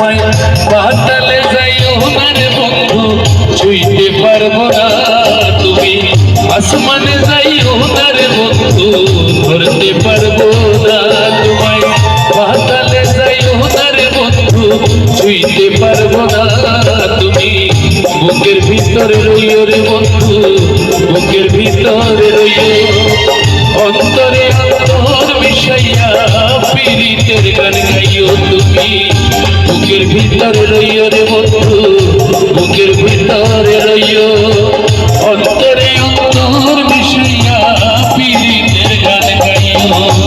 তোমায় পাতালে যাইও না রে বন্ধু, ছুঁইতে পারব না তুমি। আসমানে যাইও না রে বন্ধু, ধরতে পারব না তোমায়। পাতালে যাইও না রে বন্ধু, ছুঁইতে পারব না তুমি। বুকের ভিতরে রইও রে বন্ধু, বুকের ভিতরে রইও। অন্তরে অন্তর মিশাইয়া পীড়িতের গান গাইও তুমি। বুকের ভিতরে লইয় রে বন্ধু বুকের ভিতরে লইয় অন্তরে অন্তর বিষয়া পীড়িতের গান গাইও।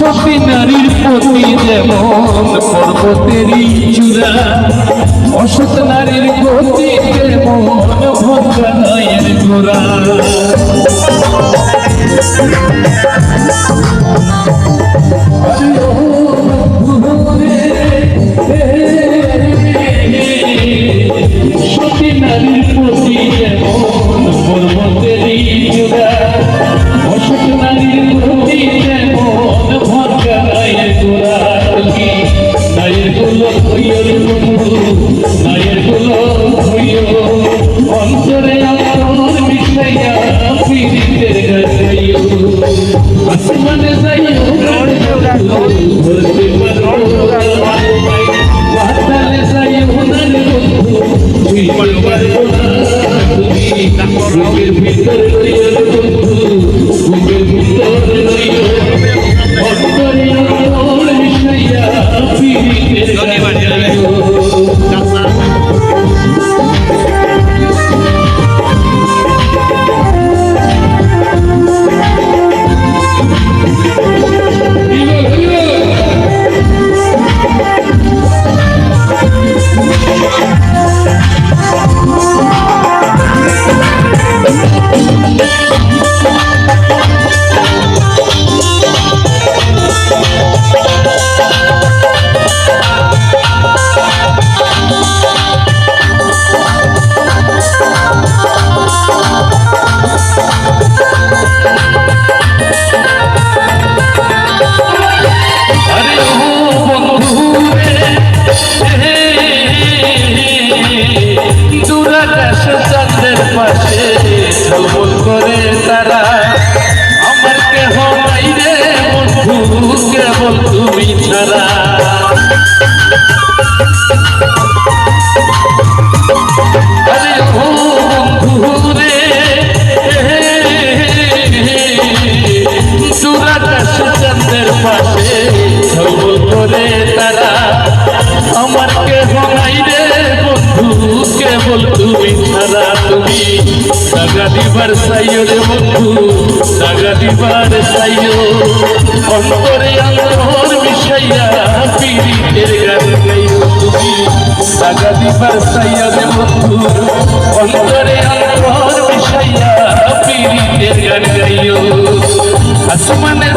সতী নারীর প্রতি যেমন পর্বতেরই চূড়া। অসৎ নারীর প্রতি যেমন ভদ্রায়ের গোড়া আরে ঝলমল করে তারা তুমি ছাড়া তুমি দাগা দিবার সাইও রে বন্ধু দাগা দিবার সাইও অন্তরে অন্তর মিশাইয়া পীড়িতের গান গাইও তুমি গাইও আসমানে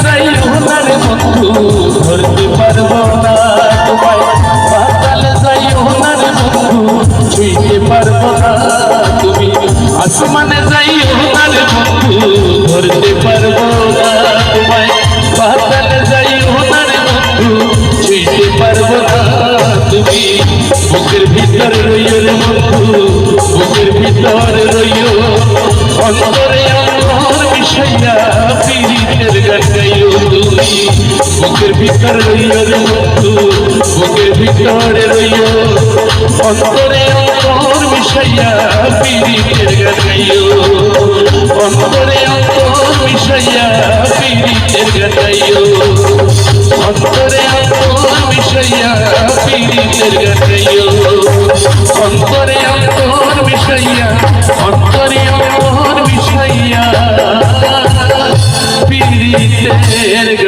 আসমানে যাইও বন্ধু ধরতে পারব না তোমায় পাতালে যাইও না বন্ধু ছুঁইতে পারব না তুমি বুকের ভিতরে রইও রে বন্ধু বুকের ভিতরে রইও অন্তরে অন্তর মিশাইয়া পীড়িতের গান গাইও তুমি বুকের ভিতরে রইও রে বন্ধু বুকের ভিতরে রইও অন্তরে বিষয়া পীড়িতের গাইও অন্তরে অন্ত বিষয়া পীড়িতের গাইও অন্তরে অন্ত বিষয়া পীড়িতের গাইও অন্তরে অন্তর বিষয়া অন্তরে অন্তর বিষয়া পীড়িতের